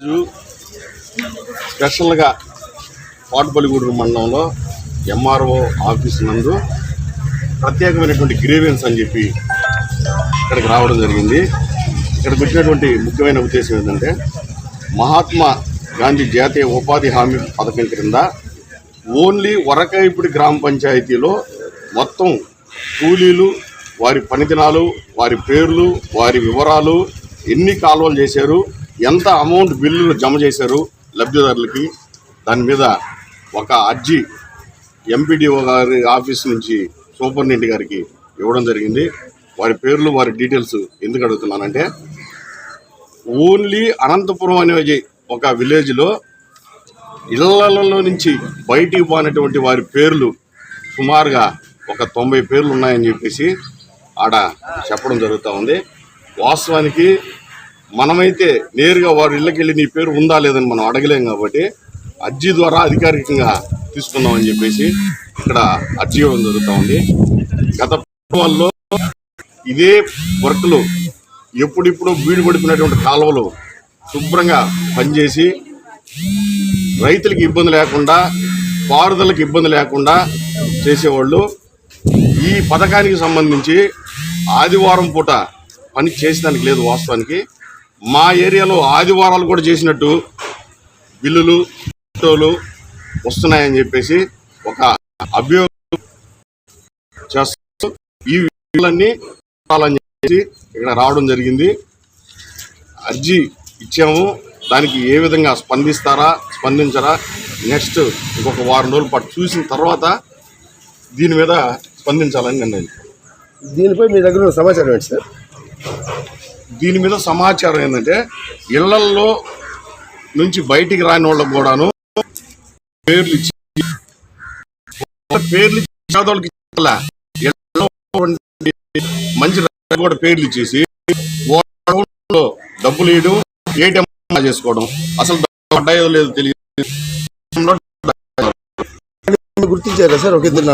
రోజు స్పెషల్గా పాటుపల్లిగూడూరు మండలంలో ఎంఆర్ఓ ఆఫీస్ నందు ప్రత్యేకమైనటువంటి గ్రీవెన్స్ అని చెప్పి ఇక్కడికి రావడం జరిగింది. ఇక్కడికి వచ్చినటువంటి ముఖ్యమైన ఉద్దేశం ఏంటంటే మహాత్మా గాంధీ జాతీయ ఉపాధి హామీ పథకం క్రింద ఓన్లీ వరకైపుడి గ్రామ పంచాయతీలో మొత్తం కూలీలు వారి పనిదినాలు వారి పేర్లు వారి వివరాలు ఎన్ని కాలువలు చేశారు ఎంత అమౌంట్ బిల్లులు జమ చేశారు లబ్ధిదారులకి? దాని మీద ఒక అర్జీ ఎంపీడీఓ గారి ఆఫీస్ నుంచి సూపరింటెండెంట్ గారికి ఇవ్వడం జరిగింది. వారి పేర్లు వారి డీటెయిల్స్ ఎందుకు అడుగుతున్నానంటే ఓన్లీ అనంతపురం అనే ఒక విలేజ్లో ఇళ్ళలో నుంచి బయటికి పోయినటువంటి వారి పేర్లు సుమారుగా ఒక తొంభై పేర్లు ఉన్నాయని చెప్పేసి ఆడ చెప్పడం జరుగుతూ ఉంది. వాస్తవానికి మనమైతే నేరుగా వారి ఇళ్ళకి వెళ్ళి నీ పేరు ఉందా లేదని మనం అడగలేం కాబట్టి అర్జీ ద్వారా అధికారికంగా తీసుకుందామని చెప్పేసి ఇక్కడ అర్జీ ఇవ్వడం జరుగుతూ ఉంది. గత ప్రభుత్వాల్లో ఇదే వర్క్లు ఎప్పుడిప్పుడు బీడు పడిపోయినటువంటి కాలువలు శుభ్రంగా పనిచేసి రైతులకు ఇబ్బంది లేకుండా పారుదలకు ఇబ్బంది లేకుండా చేసేవాళ్ళు. ఈ పథకానికి సంబంధించి ఆదివారం పూట పని చేసేదానికి లేదు వాస్తవానికి. మా ఏరియాలో ఆదివారాలు కూడా చేసినట్టు బిల్లులు ఫోటోలు వస్తున్నాయని చెప్పేసి ఒక అభియోగం చేస్తూ ఈ విషయాలన్నీ చెప్పాలని చెప్పేసి ఇక్కడ రావడం జరిగింది. అర్జీ ఇచ్చాము. దానికి ఏ విధంగా స్పందిస్తారా స్పందించరా నెక్స్ట్ ఇంకొక వారం రోజుల పాటు చూసిన తర్వాత దీని మీద స్పందించాలని నిర్ణయించాను దీనిపై మీ దగ్గర సమాచారం ఏంటి సార్? దీని మీద సమాచారం ఏంటంటే ఇళ్ళల్లో నుంచి బయటికి రాని వాళ్ళకు కూడాను పేర్లు ఇచ్చి పేర్లు ఇచ్చి మంచి కూడా పేర్లు ఇచ్చేసి డబ్బులు వేయడం ఏటీఎం చేసుకోవడం. అసలు పడ్డాయో లేదో తెలియదు. గుర్తించారు సార్? ఒక ఇద్దరు